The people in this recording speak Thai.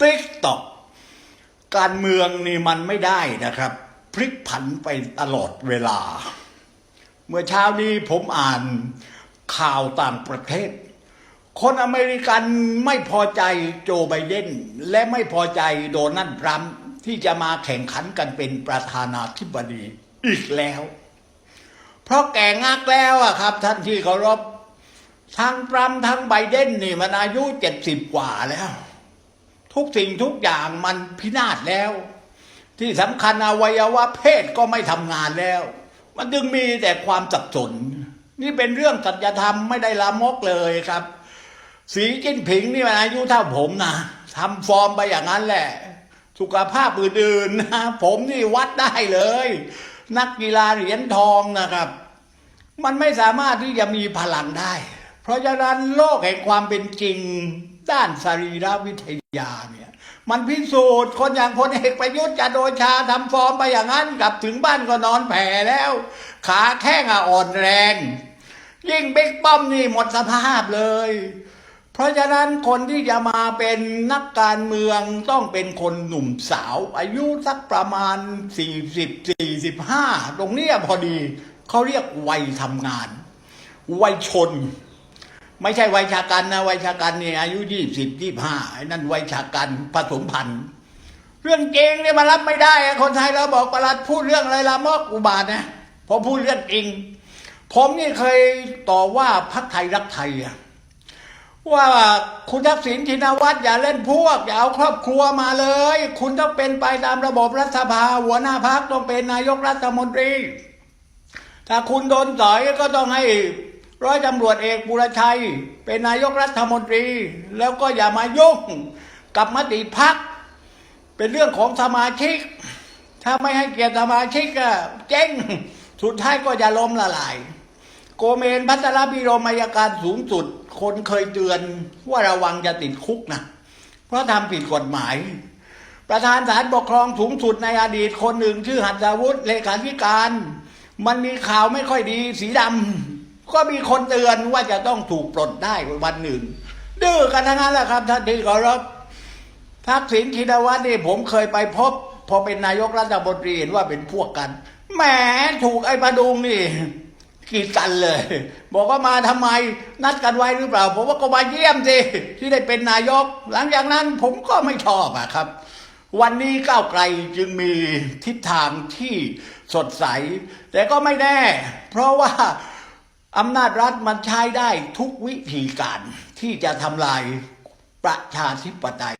ติ๊กตอกการเมืองนี่มันไม่ได้นะครับ พลิกผันไปตลอดเวลา เมื่อเช้านี้ผมอ่านข่าวต่างประเทศ คนอเมริกันไม่พอใจโจไบเดนและไม่พอใจโดนัลด์ทรัมป์ที่จะมาแข่งขันกันเป็นประธานาธิบดีอีกแล้ว เพราะแก่งักแล้วอะครับ ท่านที่เคารพทั้งทรัมป์ทั้งไบเดนนี่มันอายุเจ็ดสิบกว่าแล้ว ทุกสิ่งทุกอย่างมันพินาศแล้ว ที่สำคัญอวัยวะเพศก็ไม่ทำงานแล้ว มันจึงมีแต่ความสับสน นี่เป็นเรื่องสัจธรรมไม่ได้ลามกเลยครับ สีจิ้นผิงนี่มันอายุเท่าผมนะทำฟอร์มไปอย่างนั้นแหละ สุขภาพอื่นๆนะผมนี่วัดได้เลย นักกีฬาเหรียญทองนะครับ มันไม่สามารถที่จะมีพลังได้ เพราะฉะนั้นโลกแห่งความเป็นจริง ด้านสรีรวิทยาเนี่ยมันพิสูจน์คนอย่างพลเอกประยุทธ์จันโอชาทำฟอร์มไปอย่างนั้นกลับถึงบ้านก็นอนแผ่แล้ว ขาแข้งอ่อนแรง ยิ่งบิ๊กป้อมนี่หมดสภาพเลย เพราะฉะนั้นคนที่จะมาเป็นนักการเมืองต้องเป็นคนหนุ่มสาว อายุสักประมาณ 40 45 ตรงนี้พอดีเขาเรียกวัยทำงาน วัยชน ไม่ใช่วัยชากันนะวัยชากันเนี่ยอายุยี่สิบยี่ห้าไอ้นั่นวัยชากันผสมพันธุ์เรื่องเจงเนี่ยมารับไม่ได้คนไทยเราบอกประหลัดพูดเรื่องอะไรละมอกอุบาทนะพอพูดเรื่องจริง ผมนี่เคยต่อว่าพักไทยรักไทยอะว่าคุณทักษิณชินวัตรอย่าเล่นพวก อย่าเอาครอบครัวมาเลย คุณต้องเป็นไปตามระบบรัฐสภาหัวหน้าพักต้องเป็นนายกรัฐมนตรี ถ้าคุณโดนต่อยก็ต้องให้ ร้อยตำรวจเอกบุรชัย เป็นนายกรัฐมนตรี แล้วก็อย่ามายุ่งกับมติพัก เป็นเรื่องของสมาชิก ถ้าไม่ให้เกียรติสมาชิกก็เจ๊งสุดท้ายก็จะล้มละลาย โกเมนพัทรพิรมอัยการสูงสุด คนเคยเตือนว่าระวังจะติดคุกนะเพราะทำผิดกฎหมาย ประธานศาลปกครองสูงสุดในอดีตคนหนึ่งชื่อหัตถวุฒิเลขาธิการ มันมีข่าวไม่ค่อยดีสีดำ ก็มีคนเตือนว่าจะต้องถูกปลดได้วันหนึ่งดื้อกันทั้งนั้นแหละครับท่านที่เคารพทักษิณชินวัตรนี่ผมเคยไปพบ พอเป็นนายกรัฐมนตรีเห็นว่าเป็นพวกกันแหมถูกไอ้ประดุงนี่กีดกันเลย บอกว่ามาทำไมนัดกันไว้หรือเปล่า ผมว่าก็มาเยี่ยมสิที่ได้เป็นนายก หลังจากนั้นผมก็ไม่ชอบอะครับ วันนี้ก้าวไกลจึงมีทิศทางที่สดใส แต่ก็ไม่แน่ เพราะว่า อำนาจรัฐมันใช้ได้ทุกวิธีการที่จะทำลายประชาธิปไตย